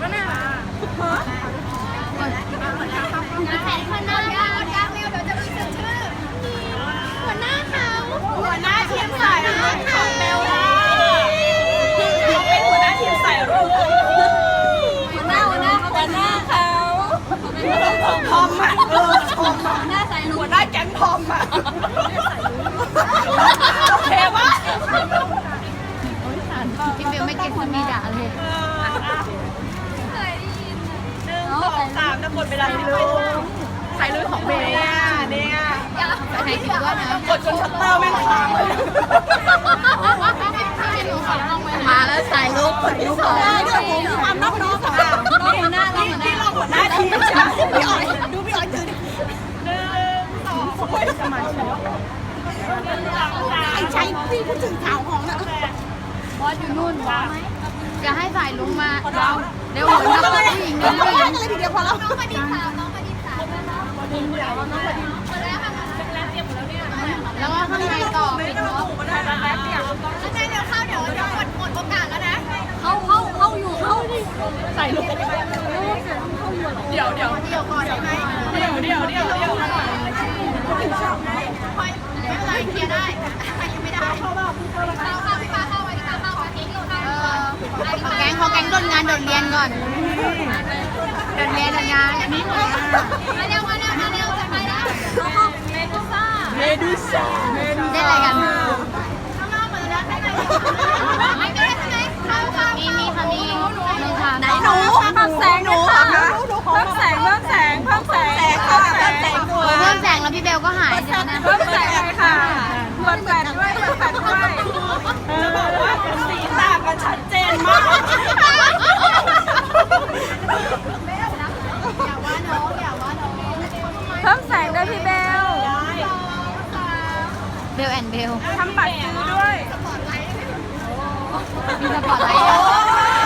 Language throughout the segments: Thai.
ปลาก็น่าหัวหน้าทีมสายรุ้งของเบลล่าเขาเป็นหัวหน้าทีมสายรุ้งหัวหน้าหัวหน้าหัวหน้าเขาทอมอะเออทอมอะหน้าใส่หนูหัวหน้าแก๊งทอมอะโอเคปะ พี่เบลไม่เก็ตสมีด่าเลย เอออะหนึ่งสองสามจะกดเวลาที่ลุงสายลุยของเบลเนี่ยเนี่ย ไปไหนถึงด้วยนะ กดจนชัตเตอร์แม่งค้างเลย มาแล้วสายลุกคนที่ สองเดี๋ยวผมมีความนอบน้อมค่ะน้องหัวหน้าน้องหัวหน้าที่เราหัวหน้าทีมใช่ไหมพี่อ๋อยดูพี่อ๋อยถือดิหนึ่งสองโอ้ยสมัยฉันไอ้ชัยพี่พูดถึงข่าวของนะบอสอยู่นู่นวะจะให้สายลุงมาเราเดี๋ยวหัวหน้าผู้หญิงเรานี่ไม่ได้กันเลยทีเดียวพอแล้วแล้วก็ข้างในต่อไปิดม็อบเข้าเข้าเข้าอยู่เข้าดิ ใส่ลูกเดี๋ยวเดี๋ยวเดี๋ยวก่อนได้ไหมเดี๋ยวเดี๋ยวเดี๋ยวเดี๋ยวแก๊งเขาแก๊งโดนงานโดดเรียนก่อนโดดเรียนโดดงานอันนี้หมดมาเร็วมาเร็วมาเร็วจะไปแล้วเมดูซ่าได้อะไรกันข้างนอกหมีมี ค่ะมีมีค่ะไหนหนูเพิ่มแสงหนูเพิ่มแสงเพิ่มแสงเพิ่มแสงเพิ่มแสงเพิ่มแสงเพิ่มแสงแล้วพี่เบลก็หายใช่ไหมนะเพิ่มแสงเลยค่ะเพิ่มแสงด้วยเพิ่มแสงด้วยจะบอกว่าสีต่างกันชัดเจนมากเพิ่มแสงด้วยพี่เบลเบลแอนเบลทำบัตรซื้อด้วย มีสปอร์ตไลท์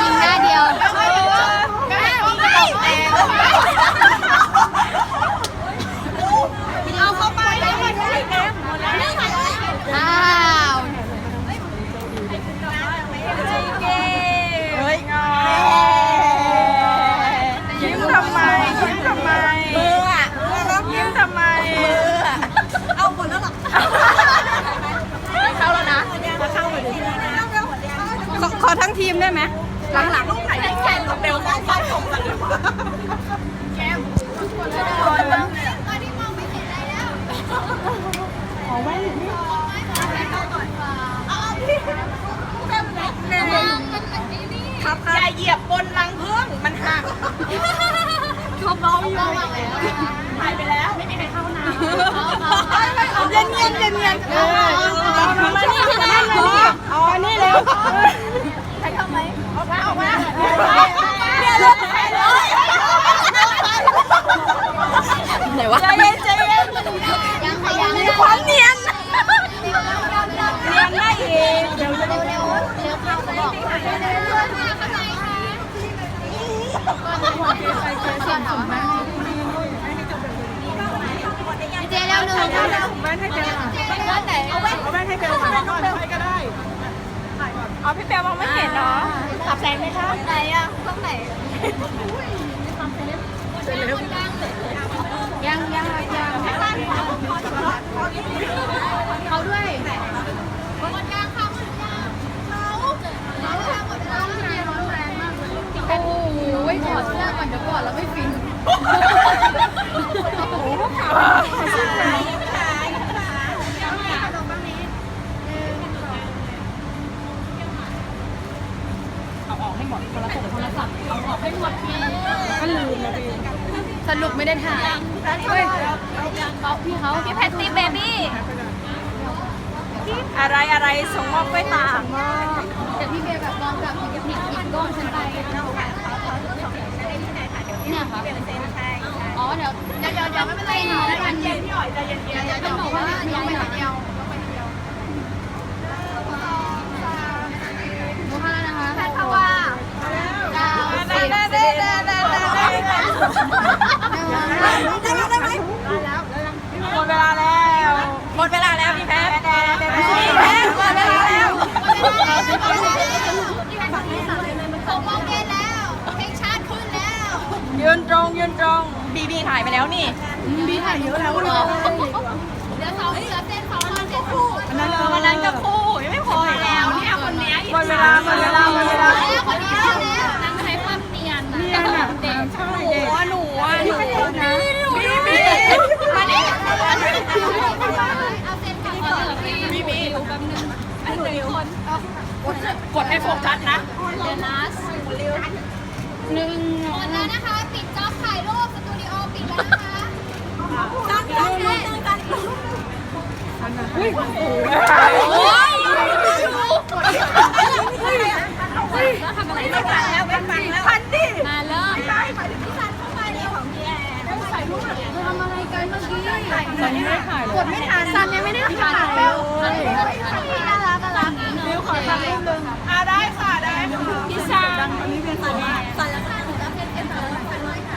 ยิงหน้าเดียว เอาเข้าไปแล้วมันได้เต็ม อ้าว เฮ้ยยิ้มทำไม ยิ้มทำไมมืออะยิ้มทำไมมืออะเอาหมดแล้วหรอเข้าแล้วนะเข้ามาดิข อทั้งทีมได้ไหมหลังหลังลูกไหนแข่งเบลของไฟของสันแก้มทุกคนเลยอย่าเหยียบบนรังพึ่งมันหักเขาเบาอยู่หายไปแล้วไม่มีใครเข้าน้ำเย็นเย็นเย็นเย็นเออเอามานี่ที่นั่นเลยเอาอันนี้เร็วใครเข้า ไหมออกมาออกมาเนี่ยเลยไหนวะใจเย็นใจเย็นยังขยันมีความเนียนเนียนได้อีกเร็วเร็วเร็วเร็วเข้าก็บอกเร็วเร็วเร็วเข้าใจเจเร็วหนึ่งเร็วเร็วแว่นให้เบลด้านไหนเอาไว้เอาแว่นให้เบลก่ อนก่อนใครก็ได้เอาพี่เบลมองไม่เห็นเหรอขับแซงไหมคะไหนอะตรงไหนยังยังยังเขาด้วยคนกลางเขาหมดยังเขาเขาหมดแล้วร้อนแรงมากเลยโอ้ยถอดเสื้อก่อนเดี๋ยวก่อนแล้วไม่ฟินเอา ลูกไม่ได้ถ่ายเฮ้ยบอกพี่เขาพี่แพตตี้เบบี้อะไรอะไรส่งมอบกล้วยตากแต่พี่เบลแบบมองแบบถึงจะผิดอีกก้อนฉันไปเนี่ยค่ะอ๋อเดี๋ยวเดี๋ยวเดี๋ยวไม่เป็นไรเดี๋ยวกันเย็นพี่อ๋อยใจเย็นๆเดี๋ยวบอกว่าน้องไปเดียวหนูห้านะคะแพทย์ค่ะว่าดาวสิบเอ็ นตรงยืนตรงบีบีถ่ายไปแล้วนี่เหลือสองเหลือเส้นสองคนเส้นคู่วันนั้นก็คู่ยังไม่พอแล้วเนี่ยคนนี้หมดเวลาหมดเวลาหมดเวลาแล้วคนนี้แล้วนางใช้ความเนียนนะเนี่ยน่ะเด็กหนูอะหนูอะหนูนะบีบีมาดิเอาเส้นกับคนเหลือพี่บีบีแป๊บนึงอันหนึ่งคนกดให้โฟกัสนะเดนัส หนึ่งหมดแล้วนะคะ ปิดจ็อบถ่ายรูปสตูดิโอปิดแล้วนะคะตั้งตั้งตั้งตั้งโอ้ยแล้วทำอะไรไม่ฟังแล้วไม่ฟังแล้วพันดิมาเริ่มใช่หมายถึงพี่ซันเข้าไปนี่ของพี่แอนถ่ายรูปทำอะไรกันเมื่อกี้ซันยังไม่ถ่ายกดไม่ทันซันยังไม่ได้ถ่ายเลยน่ารักน่ารักนิ้วขอถ่ายรูปนึงอ่าได้ค่ะได้ค่ะพี่ซันสันแล้วค่ะหนูรับเป็นเอฟเอร์พันร้อยค่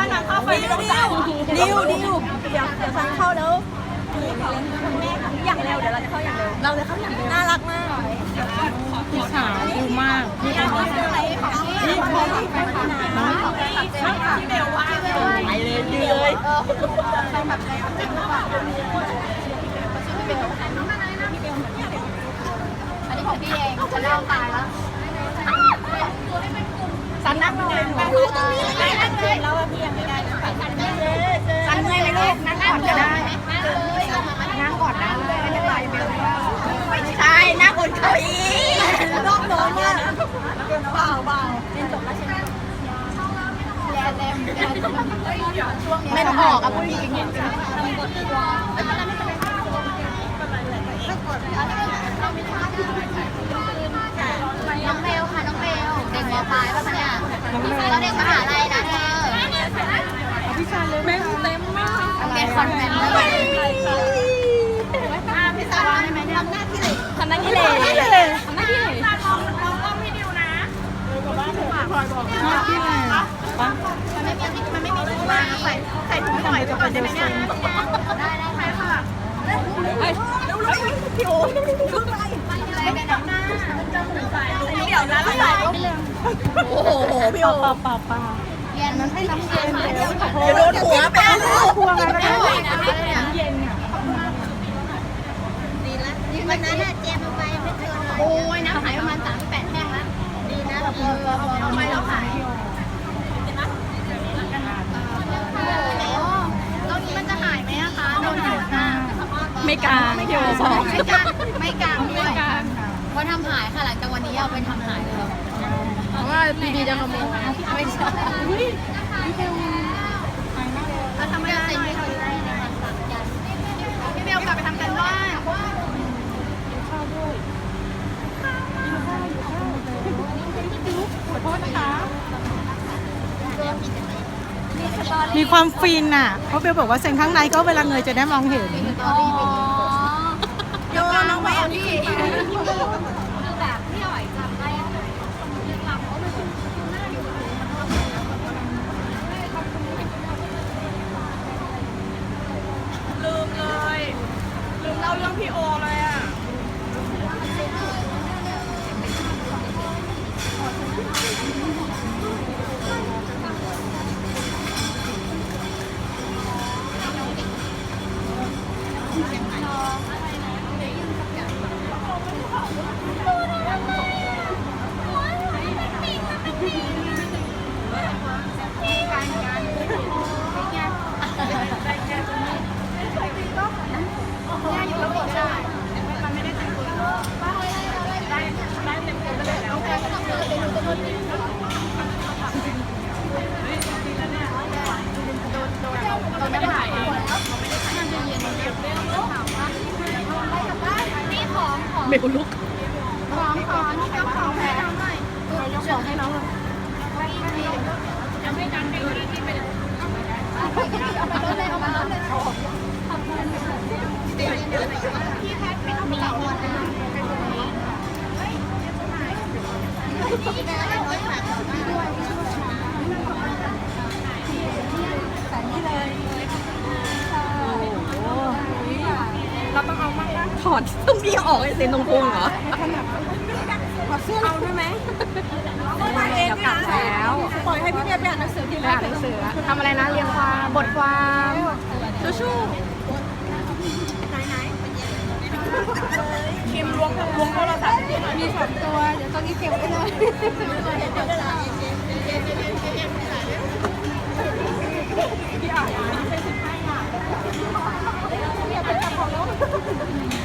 ะ ค่าหนังค่าไฟไม่ต้องจ่ายดิวดิวเดี๋ยวเดี๋ยวฉันเข้าแล้วอย่างเร็วเดี๋ยวเราจะเข้าอย่างเร็วเราจะเข้าอย่างเร็วน่ารักมากพี่สาวดูมากนี่เป็นนี่ของพี่เบลว่าไปเลยยืนเลยอันนี้ของพี่เองฉันเล่าตายแล้ว สันนับหน่อย รู้ตรงนี้เลยนั่งเลยแล้วพี่ยังไม่ได้นะสันเมื่อยไหมลูกนั่งก่อนก็ได้ นั่งก่อนนะไม่เป็นไรเบลไม่ใช่นั่งบน เก้าอี้รอบโน้นเนี่ยเบาเบาเล่นจบแล้วใช่ไหมไม่ต้องออกอะผู้หญิงน้องเบลค่ะน้องเบลเด็กมปลายป่ะเนี่ยเราเด็กมหาลัยนะเธอพี่ชายเลยแม่เต็มมากเป็นคอนแวนต์เลยพี่สาวได้ไหมทำหน้า ที่เลยทำหน้าที่เลยทำหน้าที่ไหนที่ไหนปะมันไม่มีมันไม่มีถุงมาใส่ใส่ถุงหน่อยก่อนได้ไหมเนี่ยได้ได้ค่ะเฮ้ยพี่โอ้ยลูกอะไรไม่เป็นหน้าเดี๋ยวนะเราใส่โอ้โหพี่โอ้เปล่าเปล่าเปล่าเรียนมันให้น้ำเย็นเดี๋ยวโดนหัวไปลูกพวงอะไรไม่ก็ไหวได้นะเนี่ยเย็นอะดีแล้ววันนั้นน่ะ เจมเอาไปไม่เจอเลยโอ้ยน้ำหายประมาณสามแปดแท่งแล้วดีนะเราเออทำไมเราขายแล้วนี้มันจะหายไหมอะคะโดนหายค่ะไม่กลางพี่โอบอกไม่กลางไม่กลางด้วยเพราะทำหายค่ะหลังจากวันนี้เอาไปทำหายเลยเพราะว่าบีบีจะขโมยไม่ใช่เราทำการเซ็นไม่ได้พี่เบลกลับไปทำกันบ้าน มีความฟินอะ เพราะเบลบอกว่าเซ็นข้างในก็เวลาเงยจะได้มองเห็น อ๋อโยนน้องไว้อะพี่แบบพี่อ๋อยจำได้ลืมเลย ลืมเล่าเรื่องพี่โอเลย เบลลุกของของนี่ก็ของแพ้หน่อยยกของให้น้องเลยเอาไปเลยเอามาเลยพี่แพทย์ไม่ต้องเก่าวันนะเเราต้องเอามากนะถอดต้องนี้ออกไอเซนตรงพุงเหรอถอดเสื้อเราได้ไหมเอาไปเองกลับแล้วปล่อยให้พี่เบียร์ไปอ่านหนังสือดีแล้วหนังสือทำอะไรนะเรียนความบทความชูชูเข็มล้วงล้วงโทรศัพท์มีสองตัว เดี๋ยวต้องนี้เข็มไว้เลยพี่อ่าน Thank you.